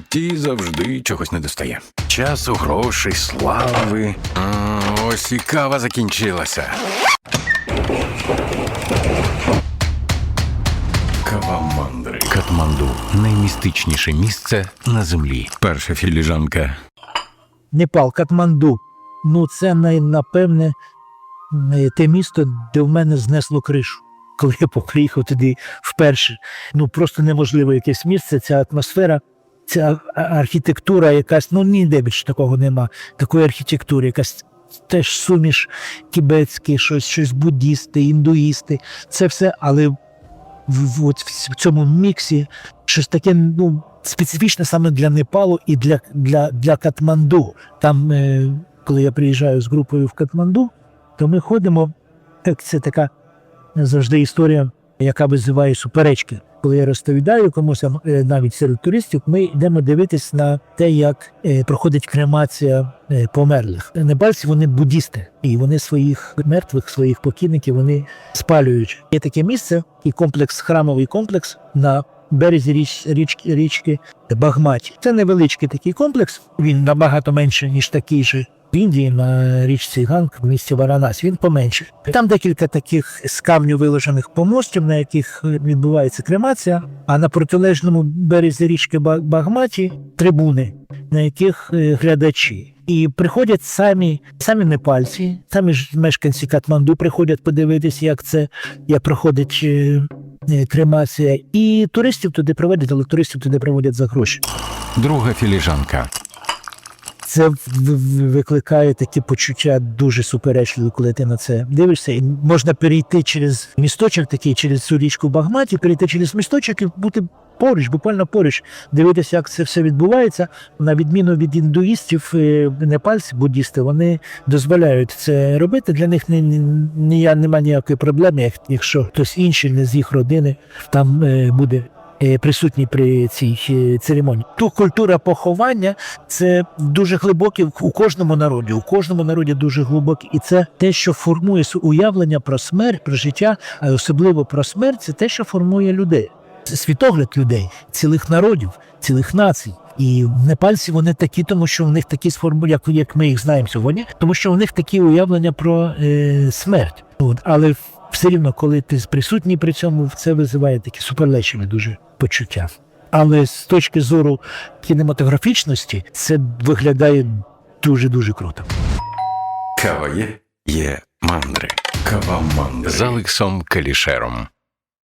житті завжди чогось недостає. Часу, грошей, слави. Ось і кава закінчилася. Кава мандри. Катманду наймістичніше місце на землі. Перша філіжанка. Непал, Катманду. Ну, це напевне е, те місто, де в мене знесло кришу. Коли я приїхав туди вперше. Ну просто неможливо якесь місце, ця атмосфера, ця архітектура якась, ну ніде більше такого нема. Такої архітектури, якась теж суміш тібетське, щось, щось буддісти, індуїсти. Це все, але в, в, от в цьому міксі щось таке, ну. Специфічне саме для Непалу і для, для, для Катманду. Там, е, коли я приїжджаю з групою в Катманду, то ми ходимо. Це така завжди історія, яка визиває суперечки. Коли я розповідаю комусь, е, навіть серед туристів, ми йдемо дивитись на те, як е, проходить кремація е, померлих. Непальці вони буддісти, і вони своїх мертвих, своїх покійників вони спалюють. Є таке місце, і комплекс, храмовий комплекс на березі річ, річки, річки Багматі. Це невеличкий такий комплекс. Він набагато менше, ніж такий же в Індії на річці Ганг в місті Варанас. Він поменше. Там декілька таких з камню виложених помостів, на яких відбувається кремація. А на протилежному березі річки Ба- Багматі трибуни, на яких е, глядачі. І приходять самі, самі непальці, самі ж мешканці Катманду приходять подивитися, як це як проходить е, е, кремація. І туристів туди проводять, але туристів туди проводять за гроші. Друга філіжанка. Це викликає такі почуття дуже суперечливі, коли ти на це дивишся. І можна перейти через місточок, такий через цю річку Багматі, перейти через місточок і бути поруч, буквально поруч, дивитися, як це все відбувається. На відміну від індуїстів, е, непальці, буддісти, вони дозволяють це робити. Для них ні, ні, немає ніякої проблеми, як- якщо хтось інший не з їх родини там е, буде. Е, Присутній при цій е, церемонії. Ту культура поховання це дуже глибоке у кожному народі. У кожному народі дуже глибоке, і це те, що формує уявлення про смерть, про життя, а особливо про смерть, це те, що формує людей. Світогляд людей, цілих народів, цілих націй. І непальці вони такі, тому що в них такі сформу, як, як ми їх знаємо сьогодні, тому що в них такі уявлення про е, смерть. От, але все рівно, коли ти присутній при цьому, це визиває такі суперечливі дуже почуття. Але з точки зору кінематографічності це виглядає дуже дуже круто. Кава є? Є мандри. Кава мандри. З Алексом Калішером.